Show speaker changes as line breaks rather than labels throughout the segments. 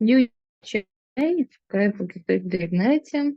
You change, как вы древнете.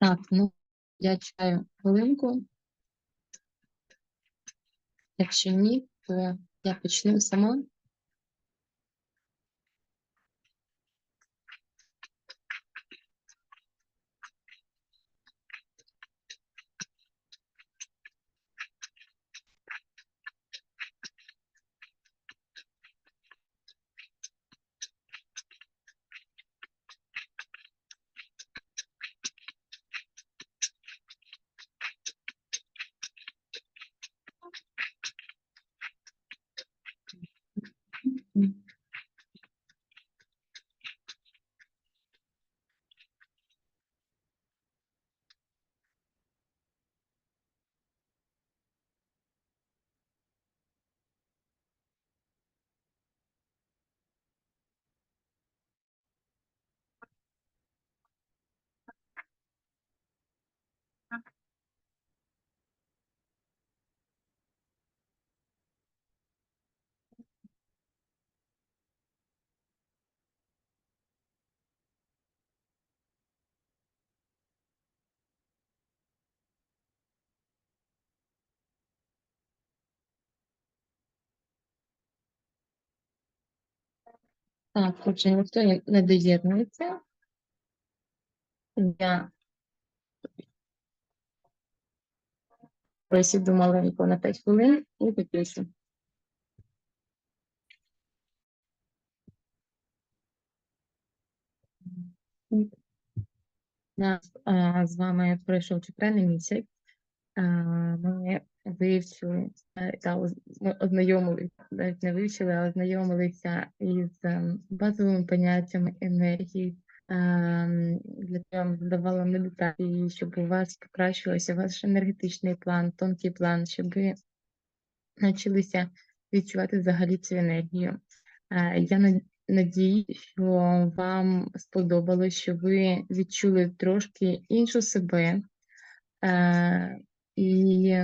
Так, ну, я чекаю хвилинку. Якщо ні, то я почну сама. Так, отже, ніхто не- доєднується. Я присіду маленько на 5 хвилин і підпишу. Нас з вами пройшов четвертий місяць. Ми вивчили та оз- ознайомилися, навіть не вивчили, а ознайомилися із ем, базовими поняттями енергії. Ем, Для цього я давала медитації, щоб у вас покращувався ваш енергетичний план, тонкий план, щоб ви навчилися відчувати взагалі цю енергію. Е, Я на- надію, що вам сподобалось, що ви відчули трошки іншу себе е, і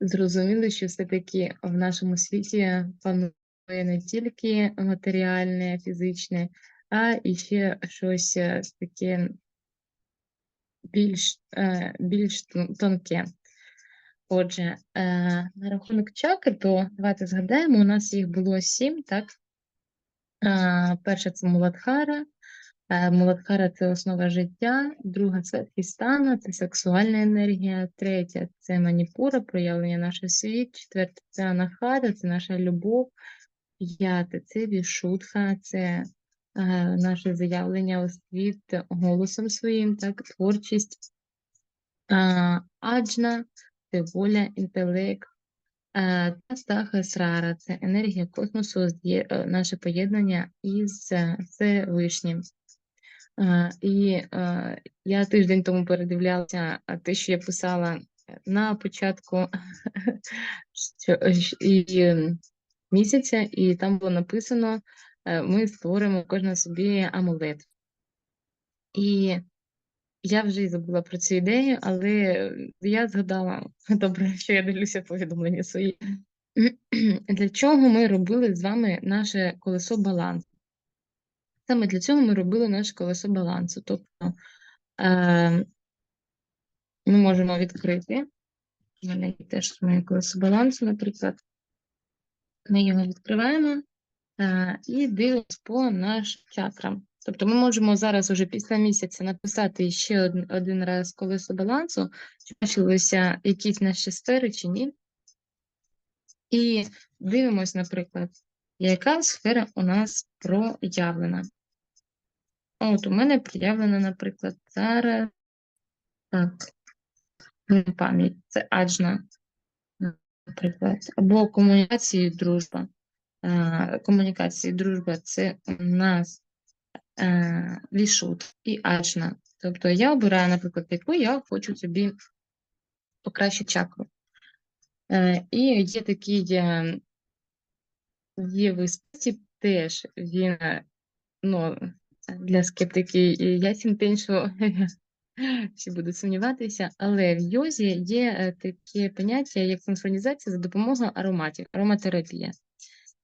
зрозуміли, що все-таки в нашому світі панує не тільки матеріальне, фізичне, а і ще щось е, таке більш, е, більш тонке. Отже, е, на рахунок чакр, то давайте згадаємо, у нас їх було сім, так? Перша це Муладхара, Муладхара це основа життя, друга святхістана це сексуальна енергія, третя це маніпура, проявлення нашого світ, четверта це анахата, це наша любов, п'яте це вішутха, це е, наше заявлення у світ голосом своїм, так, творчість. А, Аджна це воля, інтелект. Е, Та Сахасрара це енергія космосу, е, наше поєднання із е, Всевишнім. І е, я тиждень тому передивлялася те, що я писала на початку і, місяця, і там було написано: е, ми створимо кожна собі амулет. І я вже й забула про цю ідею, але я згадала добре, що я дивлюся повідомлення свої. Для чого ми робили з вами наше колесо балансу? Саме для цього ми робили наше колесо балансу. Тобто е, ми можемо відкрити. У мене теж моє колесо балансу, наприклад. Ми його відкриваємо е, і дивимося по нашим чакрам. Тобто ми можемо зараз уже після місяця написати ще один, один раз колесо балансу, чи бачилися якісь наші сфери чи ні. І дивимось, наприклад, яка сфера у нас проявлена. От у мене проявлена, наприклад, зараз так, пам'ять, це аджна, наприклад, або комунікації, дружба. Комунікації, дружба це у нас е, вішут і аджна. Тобто я обираю, наприклад, яку я хочу собі покращити чакру. Е, І є такий дієвий спосіб теж він е, ну, для скептиків і ясен що всі будуть сумніватися, але в йозі є е, таке поняття, як синхронізація за допомогою ароматів, ароматерапія.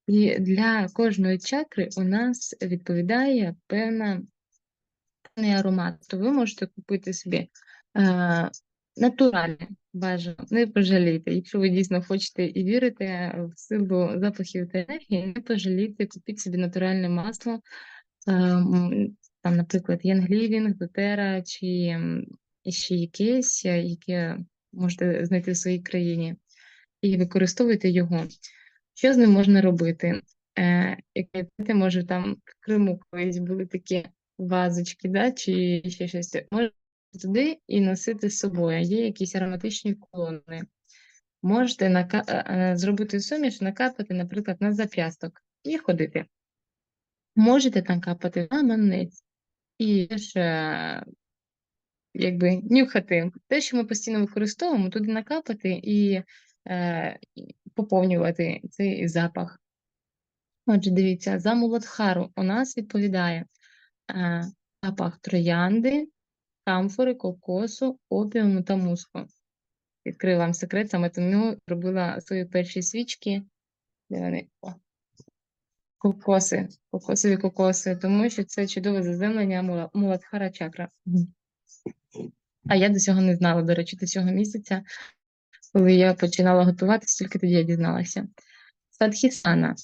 І для кожної чакри у нас відповідає певна, певний аромат. То ви можете купити собі е, натуральне, бажано, не пожалійте. Якщо ви дійсно хочете і вірите в силу запахів та енергії, не пожалійте, купіть собі натуральне масло, е, там, наприклад, Янглівінг, Дотера чи ще якесь, е, яке можете знайти в своїй країні, і використовуйте його. Що з ним можна робити? Е, як може там в Криму колись були такі вазочки, да, чи ще щось. Можете туди і носити з собою. Є якісь ароматичні колони. Можете нака... е, е, зробити суміш, накапати, наприклад, на зап'ясток і ходити. Можете там капати на манець і теж е, якби нюхати те, що ми постійно використовуємо, туди накапати і е, поповнювати цей запах. Отже, дивіться, за Муладхару у нас відповідає е, запах троянди, камфори, кокосу, опіуму та муску. Відкрию вам секрет, саме тому робила свої перші свічки. Де вони? О. Кокоси, кокосові кокоси, тому що це чудове заземлення Мула- Муладхара чакра. А я до цього не знала, до речі, до цього місяця, коли я починала готуватися, тільки тоді я дізналася. Садхісана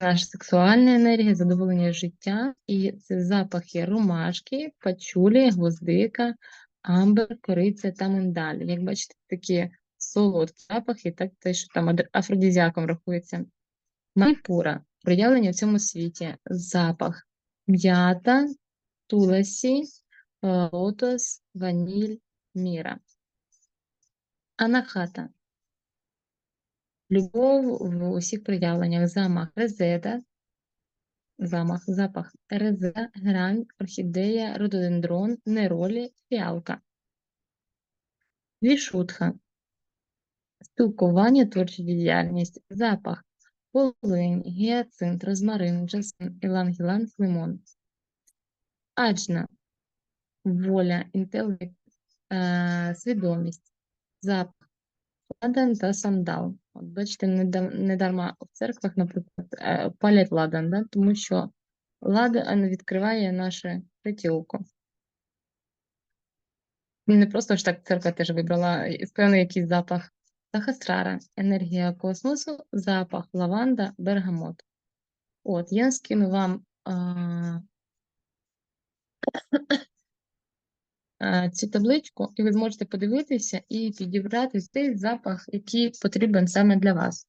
наша сексуальна енергія, задоволення життя, і це запахи ромашки, пачулі, гвоздика, амбер, кориця та миндаль. Як бачите, такі солодкі запахи, так те, що там афродизіаком рахується. Маніпура проявлення в цьому світі, запах м'ята, туласі, лотос, ваніль, міра. Анахата. Любов в усіх проявленнях, замах, резеда, замах, запах, резеда, грань, орхідея, рододендрон, неролі, фіалка. Вішутха. Спілкування, творча діяльність, запах, полинь, гіацинт, розмарин, джасмин, іланг-іланг, лимон. Аджна. Воля, інтелект, е, свідомість, запах, ладан та сандал. От бачите, не, дарма в церквах, наприклад, е, палять ладан, да? тому що ладан відкриває наше третє око. Не просто ж так церква теж вибрала і певний якийсь запах. Сахасрара, енергія космосу, запах, лаванда, бергамот. От, я скину вам а, е, цю табличку, і ви зможете подивитися і підібрати той запах, який потрібен саме для вас.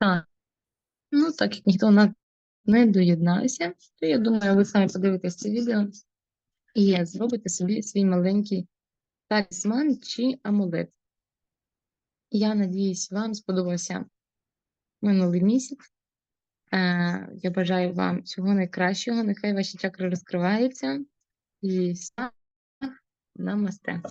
Так. Ну, так як ніхто нас не доєднався, то я думаю, ви самі подивитесь це відео і зробите собі свій маленький талісман чи амулет. Я надіюсь, вам сподобався минулий місяць. Е, Я бажаю вам всього найкращого. Нехай ваші чакри розкриваються. І намасте.